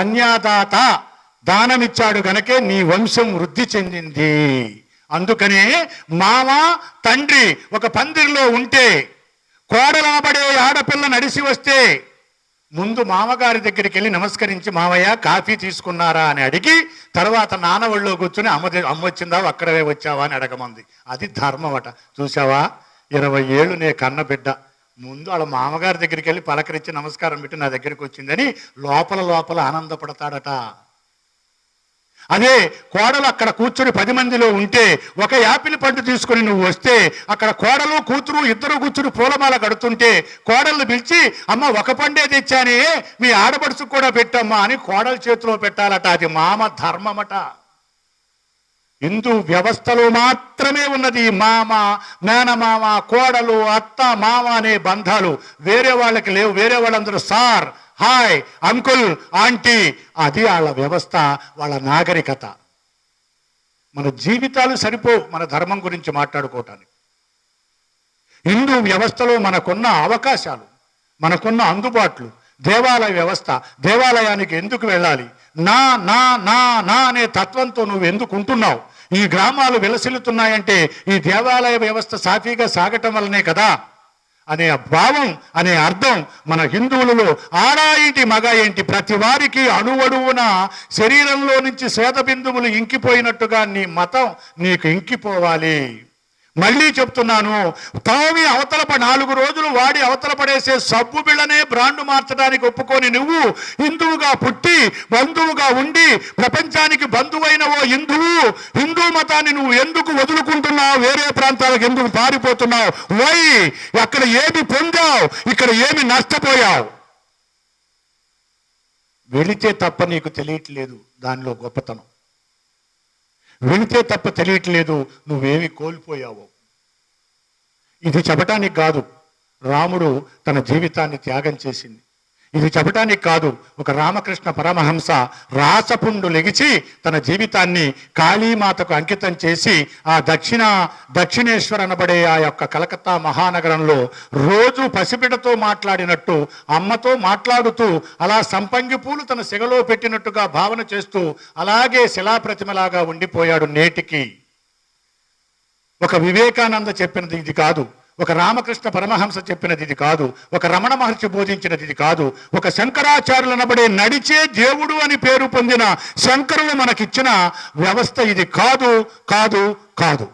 కన్యాదాత దానమిచ్చాడు గనకే నీ వంశం వృద్ధి చెందింది. అందుకనే మామ తండ్రి ఒక పందిరిలో ఉంటే కోడలాబడే ఆడపిల్ల నడిసి వస్తే ముందు మామగారి దగ్గరికి వెళ్ళి నమస్కరించి మామయ్య కాఫీ తీసుకున్నారా? అని అడిగి తర్వాత నాన్న ఒళ్ళో కూర్చుని అమ్మ అమ్మ వచ్చిందా? అక్కడవే వచ్చావా? అని అడగమంది. అది ధర్మం అట. చూసావా ఇరవై ఏళ్ళు నే కన్నబిడ్డ. ముందు వాళ్ళ మామగారి దగ్గరికి వెళ్ళి పలకరించి నమస్కారం పెట్టి నా దగ్గరికి వచ్చిందని లోపల లోపల ఆనందపడతాడట. అదే కోడలు అక్కడ కూర్చుని పది మందిలో ఉంటే ఒక యాపిల్ పండు తీసుకుని నువ్వు వస్తే అక్కడ కోడలు కూతురు ఇద్దరు కూర్చుని పూలమాల కడుతుంటే కోడల్ని పిలిచి అమ్మ ఒక పండే తెచ్చానే మీ ఆడపడుచుకు కూడా పెట్టమ్మా అని కోడల చేతిలో పెట్టాలట. అది మామ ధర్మమట. హిందూ వ్యవస్థలో మాత్రమే ఉన్నది మామ మేనమామ కోడలు అత్త మామ అనే బంధాలు. వేరే వాళ్ళకి లేవు. వేరే వాళ్ళందరూ సార్ హాయ్ అంకుల్ ఆంటీ. అది వాళ్ళ వ్యవస్థ వాళ్ళ నాగరికత. మన జీవితాలు సరిపోవు మన ధర్మం గురించి మాట్లాడుకోవటానికి. హిందూ వ్యవస్థలో మనకున్న అవకాశాలు మనకున్న అందుబాట్లు దేవాలయ వ్యవస్థ దేవాలయానికి ఎందుకు వెళ్ళాలి? నా నా నా నా అనే తత్వంతో నువ్వు ఎందుకు ఉంటున్నావు? ఈ గ్రామాలు విలసిల్లుతున్నాయంటే ఈ దేవాలయ వ్యవస్థ సాఫీగా సాగటం వల్లనే కదా? అనే భావం అనే అర్థం మన హిందువులలో ఆడా ఏంటి మగ ఏంటి? ప్రతి వారికి అణువడువున శరీరంలో నుంచి శ్వేత బిందువులు ఇంకిపోయినట్టుగా నీ మతం నీకు ఇంకిపోవాలి. మళ్ళీ చెప్తున్నాను తావి అవతల నాలుగు రోజులు వాడి అవతల పడేసే సబ్బు బిళ్ళనే బ్రాండ్ మార్చడానికి ఒప్పుకొని నువ్వు హిందువుగా పుట్టి బంధువుగా ఉండి ప్రపంచానికి బంధువైన ఓ హిందువు హిందూ మతాన్ని నువ్వు ఎందుకు వదులుకుంటున్నావు? వేరే ప్రాంతాలకు ఎందుకు పారిపోతున్నావు? వై? అక్కడ ఏమి పొందావు? ఇక్కడ ఏమి నష్టపోయావు? వెళితే తప్ప నీకు తెలియట్లేదు దానిలో గొప్పతనం. వెళితే తప్ప తెలియట్లేదు నువ్వేమి కోల్పోయావో. ఇది చెప్పటానికి కాదు రాముడు తన జీవితాన్ని త్యాగం చేసింది. ఇది చెప్పటానికి కాదు ఒక రామకృష్ణ పరమహంస రాసపుండు లెగిచి తన జీవితాన్ని కాళీమాతకు అంకితం చేసి ఆ దక్షిణ దక్షిణేశ్వర్ అనబడే ఆ యొక్క కలకత్తా మహానగరంలో రోజు పసిబిడ్డతో మాట్లాడినట్టు అమ్మతో మాట్లాడుతూ అలా సంపంగి పూలు తన సెగలో పెట్టినట్టుగా భావన చేస్తూ అలాగే శిలాప్రతిమలాగా ఉండిపోయాడు నేటికి. ఒక వివేకానంద చెప్పినది ఇది కాదు. ఒక రామకృష్ణ పరమహంస చెప్పినది ఇది కాదు ఒక రమణ మహర్షి బోధించినది ఇది కాదు ఒక శంకరాచార్యులు అనబడే నడిచే దేవుడు అని పేరు పొందిన శంకరులు మనకిచ్చిన వ్యవస్థ ఇది కాదు కాదు కాదు.